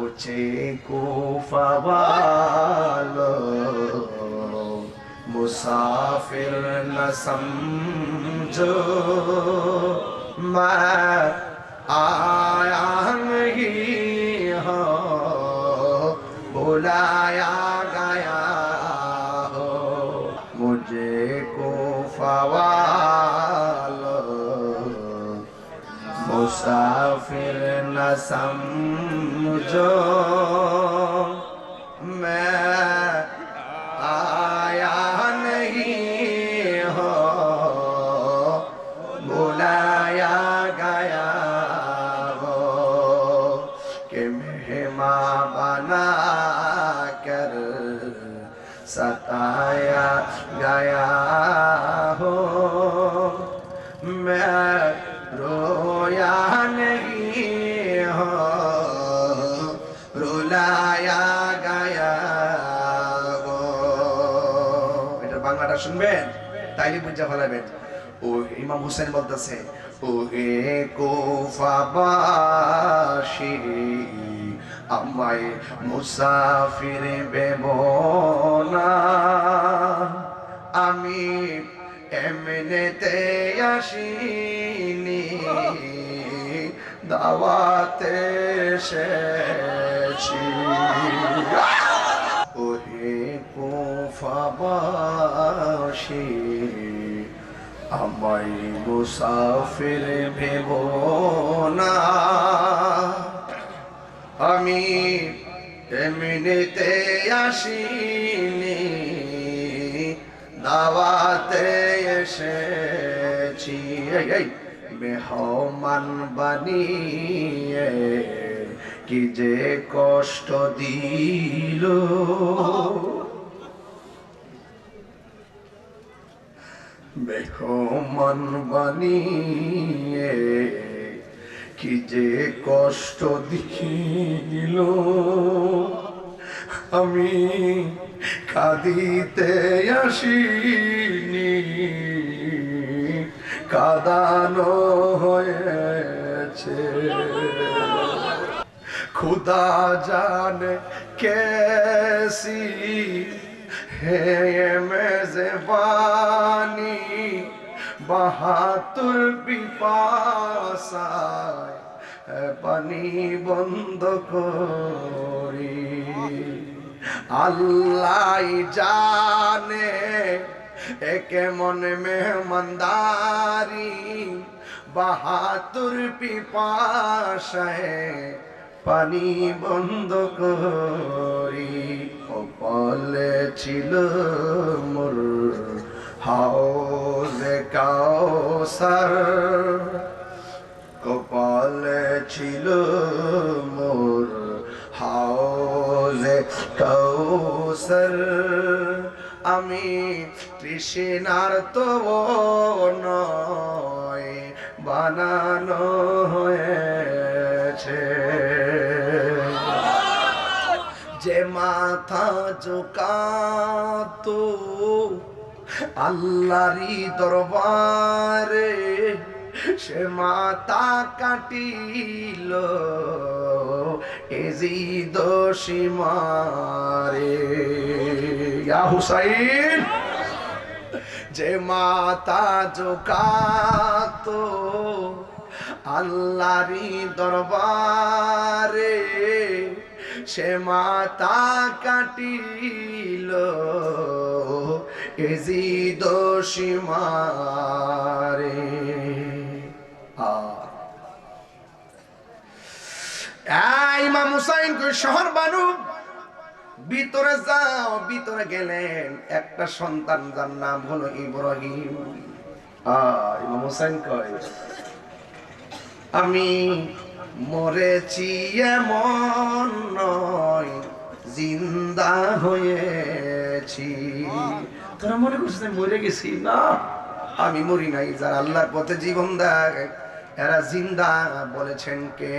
मुझे कोफा वालों मुसाफिर न समझो। मैं हो। बुलाया गया मुसाफिर न समझो। मैं आया नहीं हो गया हो बना कर सताया गया हो। मैं रोया नहीं हो रुलाया गया গো এটা বাংলাটা শুনবেন তাইলে বুঝা ফেলাবেন ও ইমাম হোসেন বলতেছে ও হে কোফাবাসী আমায় মুসাফির বেব না আমি এমনিতে আসিনি দাওয়াতে এসেছি। ওহে কোফাবাসী আমায় মুসাফির ভেব না। আমি এমনিতে আসিনি দাওয়াতে এসেছি। এই, মেহমান বানিয়ে, কি যে কষ্ট দিল। মেহমান বানিয়ে, কি যে কষ্ট দিল। আমি কাঁদিতে আসিনি। কাদানো হয়েছে। খুদা জানে কেসি হে মেজে বানি বাহাতুর বিপাসায় পানি বন্ধ করি। আল্লাহ জানে এ কেমন মেহমানদারি বাহাতুর পিপাসায় পানি বন্ধ করি। কপালে ছিল মোর হাওলে কাউসার কপালে ছিল মোর হাওলে কাউসার আমি তৃষ্ণার তো নয় বানানো হয়েছে। যে মাথা ঝুকাতো আল্লাহরি দরবারে সে মাতা কাটিল এজিদ সীমারে ইয়া হুসাইন, যে মাতা ঝুকাতো আল্লাহরি দরবারে, সে মাতা কাটিল এজিদ সীমারে আর হুসাইন কই শহর বানু ভিতরে যাও ভিতরে গেলেন। একটা সন্তান যার নাম হলো ইব্রাহিম। ইমাম হুসাইন কয় আমি মরেছি এমন নয় জিন্দা হয়েছি। তোরা মনে করছিস আমি মরে গেছি? না। আমি মরি নাই যারা আল্লাহর পথে জীবন দেয় এরা জিন্দা বলেছেন কে?